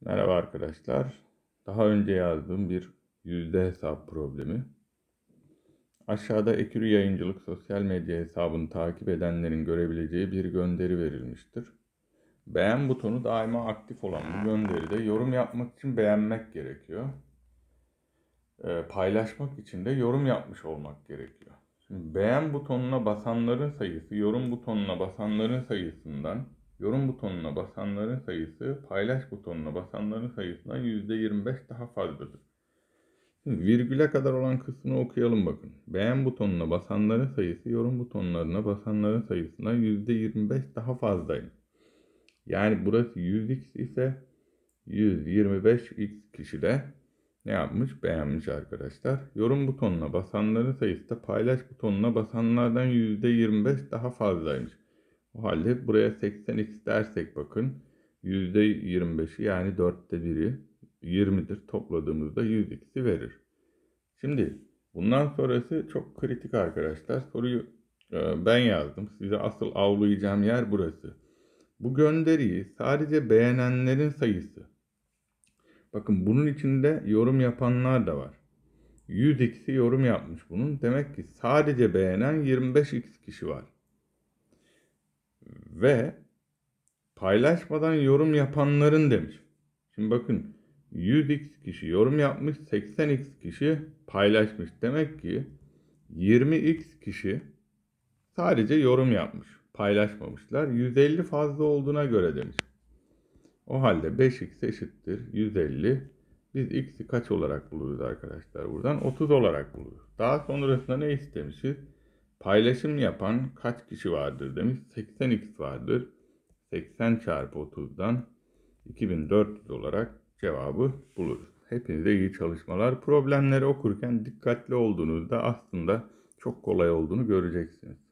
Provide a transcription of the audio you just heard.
Merhaba arkadaşlar. Daha önce yazdığım bir yüzde hesap problemi. Aşağıda Ekürü Yayıncılık sosyal medya hesabını takip edenlerin görebileceği bir gönderi verilmiştir. Beğen butonu daima aktif olan bu gönderide yorum yapmak için beğenmek gerekiyor. Ee, paylaşmak için de yorum yapmış olmak gerekiyor. Şimdi beğen butonuna basanların sayısı yorum butonuna basanların sayısından yorum butonuna basanların sayısı paylaş butonuna basanların sayısından %25 daha fazladır. Şimdi virgüle kadar olan kısmını okuyalım bakın. Beğen butonuna basanların sayısı yorum butonlarına basanların sayısından %25 daha fazlaymış. Yani burası 100x ise 125x kişi de ne yapmış? Beğenmiş arkadaşlar. Yorum butonuna basanların sayısı da paylaş butonuna basanlardan %25 daha fazlaymış. O halde buraya 80x dersek bakın %25'i yani 4'te 1'i 20'dir. Topladığımızda 100x'i verir. Şimdi bundan sonrası çok kritik arkadaşlar. Soruyu e, ben yazdım. Size asıl avlayacağım yer burası. Bu gönderiyi sadece beğenenlerin sayısı. Bakın bunun içinde yorum yapanlar da var. 100x'i yorum yapmış bunun. Demek ki sadece beğenen 25x kişi var. Ve paylaşmadan yorum yapanların demiş. Şimdi bakın 100x kişi yorum yapmış, 80x kişi paylaşmış. Demek ki 20x kişi sadece yorum yapmış, paylaşmamışlar. 150 fazla olduğuna göre demiş. O halde 5x eşittir 150. Biz x'i kaç olarak buluruz arkadaşlar buradan? 30 olarak buluruz. Daha sonrasında ne istemişiz? Paylaşım yapan kaç kişi vardır demiş. 80x vardır. 80 çarpı 30'dan 2400 olarak cevabı buluruz. Hepinize iyi çalışmalar. Problemleri okurken dikkatli olduğunuzda aslında çok kolay olduğunu göreceksiniz.